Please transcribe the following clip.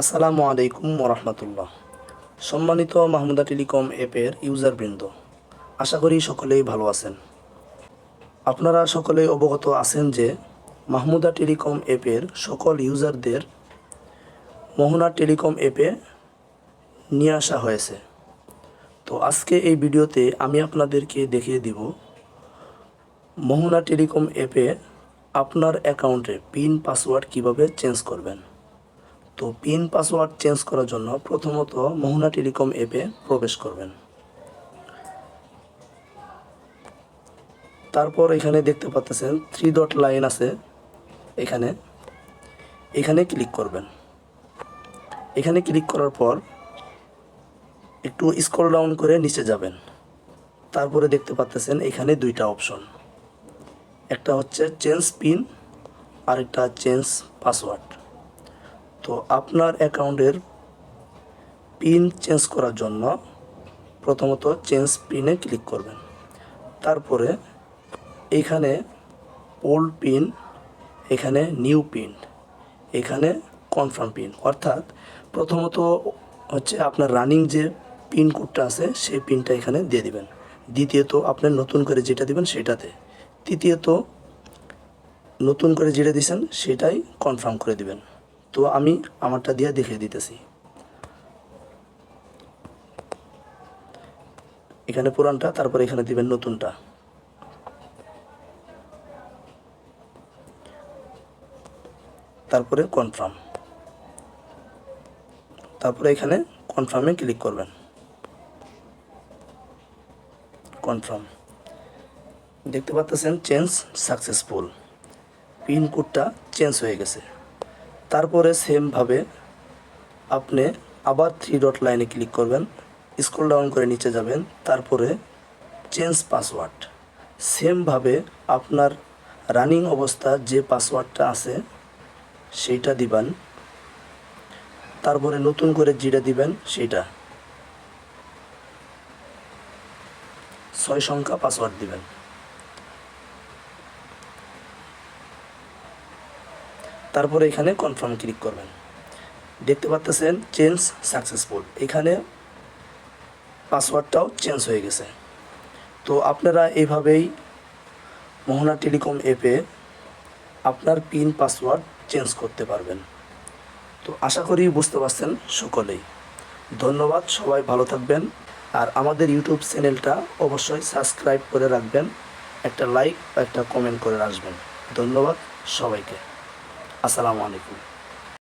আসসালামু আলাইকুম ওরহমতুল্লাহ। সম্মানিত মাহমুদা টেলিকম অ্যাপের ইউজারবৃন্দ, আশা করি সকলেই ভালো আছেন। আপনারা সকলেই অবগত আছেন যে মাহমুদা টেলিকম অ্যাপের সকল ইউজারদের মোহনা টেলিকম অ্যাপে নিয়ে আসা হয়েছে। তো আজকে এই ভিডিওতে আমি আপনাদেরকে দেখিয়ে দিব মোহনা টেলিকম অ্যাপে আপনার অ্যাকাউন্টে পিন পাসওয়ার্ড কীভাবে চেঞ্জ করবেন। তো পিন পাসওয়ার্ড চেঞ্জ করার জন্য প্রথমত মোহনা টেলিকম অ্যাপে প্রবেশ করবেন। তারপর এখানে দেখতে পাচ্ছেন থ্রি ডট লাইন আছে এখানে। এখানে ক্লিক করবেন। এখানে ক্লিক করার পর একটু স্ক্রল ডাউন করে নিচে যাবেন। তারপরে দেখতে পাচ্ছেন এখানে দুইটা অপশন একটা হচ্ছে চেঞ্জ পিন আর একটা চেঞ্জ পাসওয়ার্ড তো আপনার অ্যাকাউন্টের পিন চেঞ্জ করার জন্য প্রথমত চেঞ্জ পিনে ক্লিক করবেন। তারপরে এখানে ওল্ড পিন, এখানে নিউ পিন, এখানে কনফার্ম পিন। অর্থাৎ প্রথমত হচ্ছে আপনার রানিং যে পিন কোডটা আছে, সেই পিনটা এখানে দিয়ে দিবেন। দ্বিতীয়ত আপনার নতুন করে যেটা দিবেন সেটাতে। তৃতীয়ত নতুন করে যেটা দিয়েছেন সেটাই কনফার্ম করে দিবেন। তো আমি আমারটা দিয়ে দেখিয়ে দিতেছি। এখানে পুরানটা, তারপর এখানে দিবেন নতুনটা। তারপরে কনফার্ম তারপরে এখানে কনফার্মে ক্লিক করবেন। কনফার্ম দেখতে পাচ্ছেন চেঞ্জ সাকসেসফুল পিন কোডটা চেঞ্জ হয়ে গেছে। তারপরে সেমভাবে আপনি আবার থ্রি ডট লাইনে ক্লিক করবেন স্ক্রল ডাউন করে নিচে যাবেন, তারপরে চেঞ্জ পাসওয়ার্ড সেমভাবে আপনার রানিং অবস্থা যে পাসওয়ার্ডটা আছে, সেইটা দিবেন। তারপরে নতুন করে যেটা দিবেন, সেইটা। ছয় সংখ্যা পাসওয়ার্ড দিবেন। তারপরে এখানে কনফার্ম ক্লিক করবেন। দেখতে পাচ্ছেন চেঞ্জ সাকসেসফুল এখানে পাসওয়ার্ডটাও চেঞ্জ হয়ে গেছে। তো আপনারা এইভাবেই মোহনা টেলিকম অ্যাপে আপনার পিন পাসওয়ার্ড চেঞ্জ করতে পারবেন। তো আশা করি বুঝতে পারছেন সকলেই। ধন্যবাদ, সবাই ভালো থাকবেন। আর আমাদের ইউটিউব চ্যানেলটা অবশ্যই সাবস্ক্রাইব করে রাখবেন। একটা লাইক বা একটা কমেন্ট করে আসবেন। ধন্যবাদ সবাইকে। আসসালামু আলাইকুম।